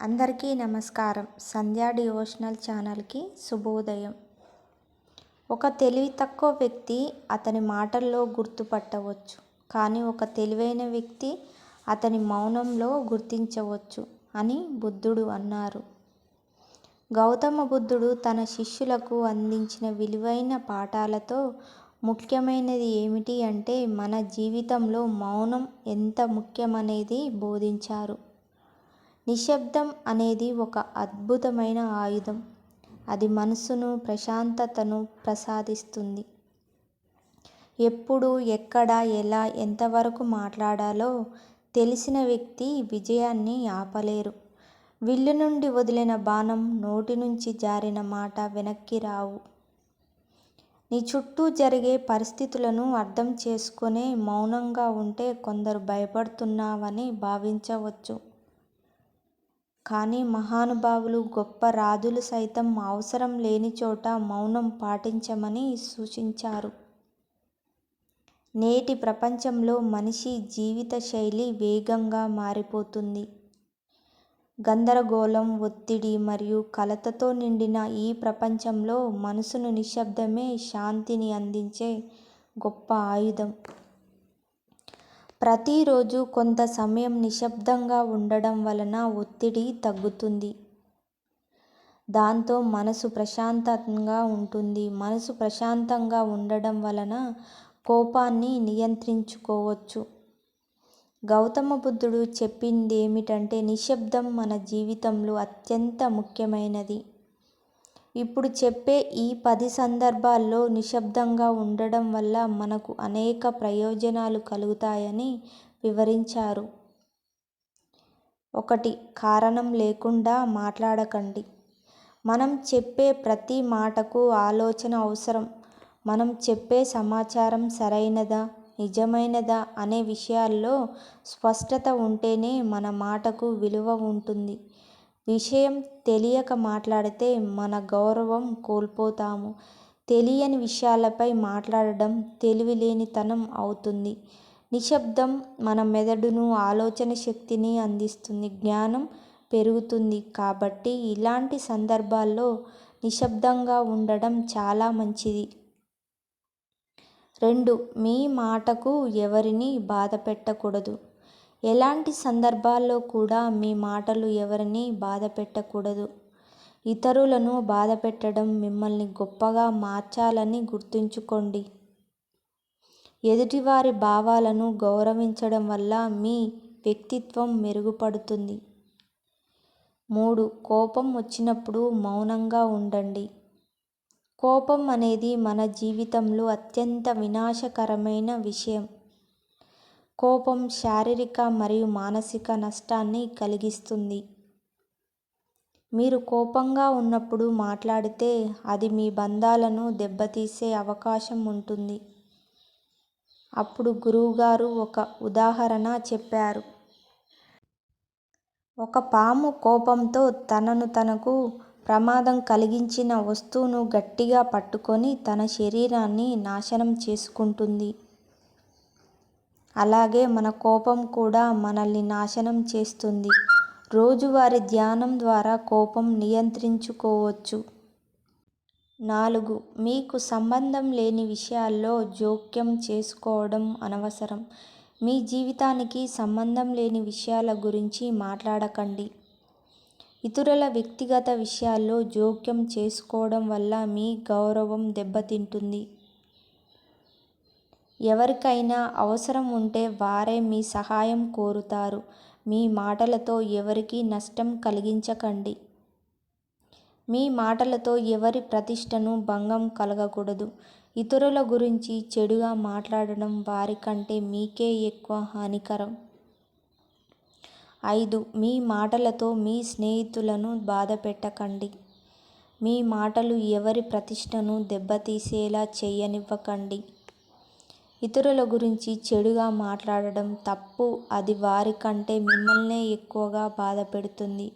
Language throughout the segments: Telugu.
అందరికీ నమస్కారం. సంధ్యా డివోషనల్ ఛానల్కి శుభోదయం. ఒక తెలివి తక్కువ వ్యక్తి అతని మాటల్లో గుర్తుపట్టవచ్చు. కానీ ఒక తెలివైన వ్యక్తి అతని మౌనంలో గుర్తించవచ్చు అని బుద్ధుడు అన్నారు. గౌతమ బుద్ధుడు తన శిష్యులకు అందించిన విలువైన పాఠాలతో ముఖ్యమైనది ఏమిటి అంటే మన జీవితంలో మౌనం ఎంత ముఖ్యమనేది బోధించారు. నిశ్శబ్దం అనేది ఒక అద్భుతమైన ఆయుధం. అది మనసును ప్రశాంతతను ప్రసాదిస్తుంది. ఎప్పుడు ఎక్కడ ఎలా ఎంతవరకు మాట్లాడాలో తెలిసిన వ్యక్తి విజయాన్ని ఆపలేరు. విల్లు నుండి వదిలిన బాణం నోటి నుంచి జారిన మాట వెనక్కి రావు. నీ చుట్టూ జరిగే పరిస్థితులను అర్థం చేసుకునే మౌనంగా ఉంటే కొందరు భయపడుతున్నావని భావించవచ్చు. కానీ మహానుభావులు గొప్ప రాజులు సైతం అవసరం లేని చోట మౌనం పాటించమని సూచించారు. నేటి ప్రపంచంలో మనిషి జీవిత శైలి వేగంగా మారిపోతుంది. గందరగోళం ఒత్తిడి మరియు కలతతో నిండిన ఈ ప్రపంచంలో మనసును నిశ్శబ్దమే శాంతిని అందించే గొప్ప ఆయుధం. ప్రతిరోజు కొంత సమయం నిశ్శబ్దంగా ఉండడం వలన ఒత్తిడి తగ్గుతుంది. దాంతో మనసు ప్రశాంతంగా ఉంటుంది. మనసు ప్రశాంతంగా ఉండడం వలన కోపాన్ని నియంత్రించుకోవచ్చు. గౌతమ బుద్ధుడు చెప్పింది ఏమిటంటే నిశ్శబ్దం మన జీవితంలో అత్యంత ముఖ్యమైనది. ఇప్పుడు చెప్పే ఈ పది సందర్భాల్లో నిశ్శబ్దంగా ఉండడం వల్ల మనకు అనేక ప్రయోజనాలు కలుగుతాయని వివరించారు. ఒకటి కారణం లేకుండా మాట్లాడకండి. మనం చెప్పే ప్రతి మాటకు ఆలోచన అవసరం. మనం చెప్పే సమాచారం సరైనదా నిజమైనదా అనే విషయాల్లో స్పష్టత ఉంటేనే మన మాటకు విలువ ఉంటుంది. విషయం తెలియక మాట్లాడితే మన గౌరవం కోల్పోతాము. తెలియని విషయాలపై మాట్లాడడం తెలివిలేనితనం అవుతుంది. నిశ్శబ్దం మన మెదడును ఆలోచన శక్తిని అందిస్తుంది. జ్ఞానం పెరుగుతుంది కాబట్టి ఇలాంటి సందర్భాల్లో నిశ్శబ్దంగా ఉండడం చాలా మంచిది. రెండు మీ మాటకు ఎవరిని బాధ పెట్టకూడదు ఎలాంటి సందర్భాల్లో కూడా మీ మాటలు ఎవరిని బాధ పెట్టకూడదు ఇతరులను బాధ పెట్టడం మిమ్మల్ని గొప్పగా మార్చాలని గుర్తుంచుకోండి. ఎదుటివారి భావాలను గౌరవించడం వల్ల మీ వ్యక్తిత్వం మెరుగుపడుతుంది. మూడు కోపం వచ్చినప్పుడు మౌనంగా ఉండండి. కోపం అనేది మన జీవితంలో అత్యంత వినాశకరమైన విషయం. కోపం శారీరక మరియు మానసిక నష్టాన్ని కలిగిస్తుంది. మీరు కోపంగా ఉన్నప్పుడు మాట్లాడితే అది మీ బంధాలను దెబ్బతీసే అవకాశం ఉంటుంది. అప్పుడు గురువుగారు ఒక ఉదాహరణ చెప్పారు. ఒక పాము కోపంతో తనను తనకు ప్రమాదం కలిగించిన వస్తువును గట్టిగా పట్టుకొని తన శరీరాన్ని నాశనం చేసుకుంటుంది. అలాగే మన కోపం కూడా మనల్ని నాశనం చేస్తుంది. రోజువారి ధ్యానం ద్వారా కోపం నియంత్రించుకోవచ్చు. నాలుగు మీకు సంబంధం లేని విషయాల్లో జోక్యం చేసుకోవడం అనవసరం. మీ జీవితానికి సంబంధం లేని విషయాల గురించి మాట్లాడకండి. ఇతరుల వ్యక్తిగత విషయాల్లో జోక్యం చేసుకోవడం వల్ల మీ గౌరవం దెబ్బతింటుంది. ఎవరికైనా అవసరం ఉంటే వారే మీ సహాయం కోరుతారు. మీ మాటలతో ఎవరికి నష్టం కలిగించకండి. మీ మాటలతో ఎవరి ప్రతిష్టను భంగం కలగకూడదు. ఇతరుల గురించి చెడుగా మాట్లాడడం వారికంటే మీకే ఎక్కువ హానికరం. ఐదు మీ మాటలతో మీ స్నేహితులను బాధ పెట్టకండి. మీ మాటలు ఎవరి ప్రతిష్టను దెబ్బతీసేలా చేయనివ్వకండి. ఇతరుల గురించి చెడుగా మాట్లాడడం తప్పు. అది వారి కంటే మిమ్మల్నే ఎక్కువగా బాధ పెడుతుంది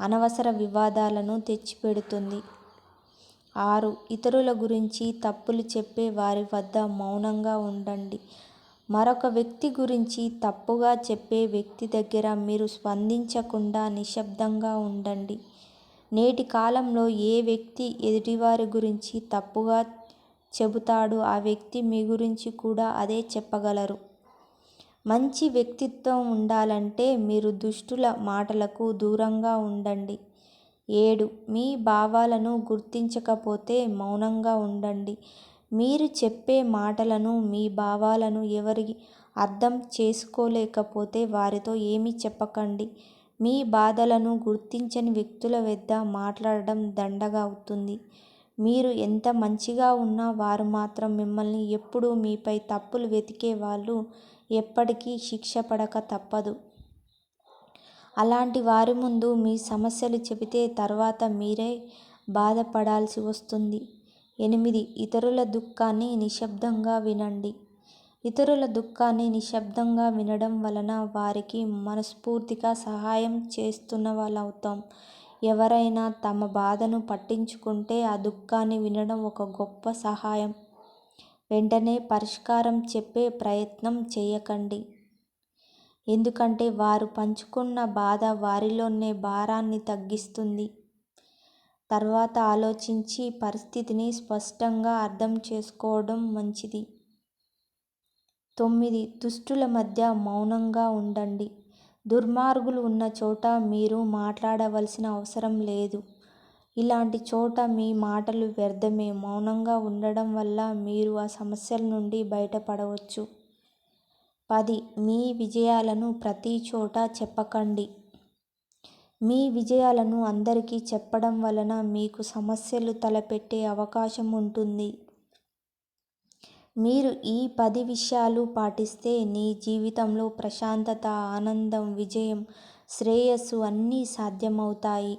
అనవసర వివాదాలను తెచ్చిపెడుతుంది. ఆరు. ఇతరుల గురించి తప్పులు చెప్పే వారి వద్ద మౌనంగా ఉండండి. మరొక వ్యక్తి గురించి తప్పుగా చెప్పే వ్యక్తి దగ్గర మీరు స్పందించకుండా నిశ్శబ్దంగా ఉండండి. నేటి కాలంలో ఏ వ్యక్తి ఎదుటివారి గురించి తప్పుగా చెబుతాడో. ఆ వ్యక్తి మీ గురించి కూడా అదే చెప్పగలరు. మంచి వ్యక్తిత్వం ఉండాలంటే మీరు దుష్టుల మాటలకు దూరంగా ఉండండి. ఏడు మీ భావాలను గుర్తించకపోతే మౌనంగా ఉండండి. మీరు చెప్పే మాటలను మీ భావాలను ఎవరి అర్థం చేసుకోలేకపోతే వారితో ఏమీ చెప్పకండి. మీ బాధలను గుర్తించని వ్యక్తుల వద్ద మాట్లాడడం దండగా అవుతుంది. మీరు ఎంత మంచిగా ఉన్నా వారు మాత్రం మిమ్మల్ని ఎప్పుడూ మీపై తప్పులు వెతికే వాళ్ళు ఎప్పటికీ శిక్ష పడక తప్పదు. అలాంటి వారి ముందు మీ సమస్యలు చెబితే తర్వాత మీరే బాధపడాల్సి వస్తుంది. ఎనిమిది ఇతరుల దుఃఖాన్ని నిశ్శబ్దంగా వినండి. ఇతరుల దుఃఖాన్ని నిశ్శబ్దంగా వినడం వలన వారికి మనస్ఫూర్తిగా సహాయం చేస్తున్న వాళ్ళవుతాం. ఎవరైనా తమ బాధను పట్టించుకుంటే ఆ దుఃఖాన్ని వినడం ఒక గొప్ప సహాయం. వెంటనే పరిష్కారం చెప్పే ప్రయత్నం చేయకండి. ఎందుకంటే వారు పంచుకున్న బాధ వారిలోనే భారాన్ని తగ్గిస్తుంది. తర్వాత ఆలోచించి పరిస్థితిని స్పష్టంగా అర్థం చేసుకోవడం మంచిది. తొమ్మిది. దుష్టుల మధ్య మౌనంగా ఉండండి. దుర్మార్గులు ఉన్న చోట మీరు మాట్లాడవలసిన అవసరం లేదు. ఇలాంటి చోట మీ మాటలు వ్యర్థమే. మౌనంగా ఉండడం వల్ల మీరు ఆ సమస్యల నుండి బయటపడవచ్చు. పది మీ విజయాలను ప్రతి చోట చెప్పకండి. మీ విజయాలను అందరికీ చెప్పడం వలన మీకు సమస్యలు తలపెట్టే అవకాశం ఉంటుంది. మీరు ఈ పది విషయాలు పాటిస్తే నీ జీవితంలో ప్రశాంతత ఆనందం విజయం శ్రేయస్సు అన్నీ సాధ్యమవుతాయి.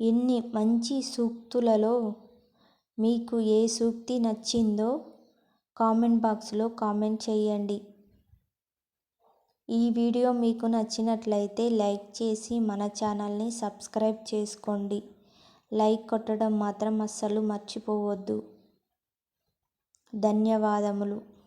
ఎన్ని మంచి సూక్తులలో మీకు ఏ సూక్తి నచ్చిందో కామెంట్ బాక్స్లో కామెంట్ చేయండి. ఈ వీడియో మీకు నచ్చినట్లయితే లైక్ చేసి మన ఛానల్ని సబ్స్క్రైబ్ చేసుకోండి. లైక్ కొట్టడం మాత్రం అస్సలు మర్చిపోవద్దు. ధన్యవాదములు.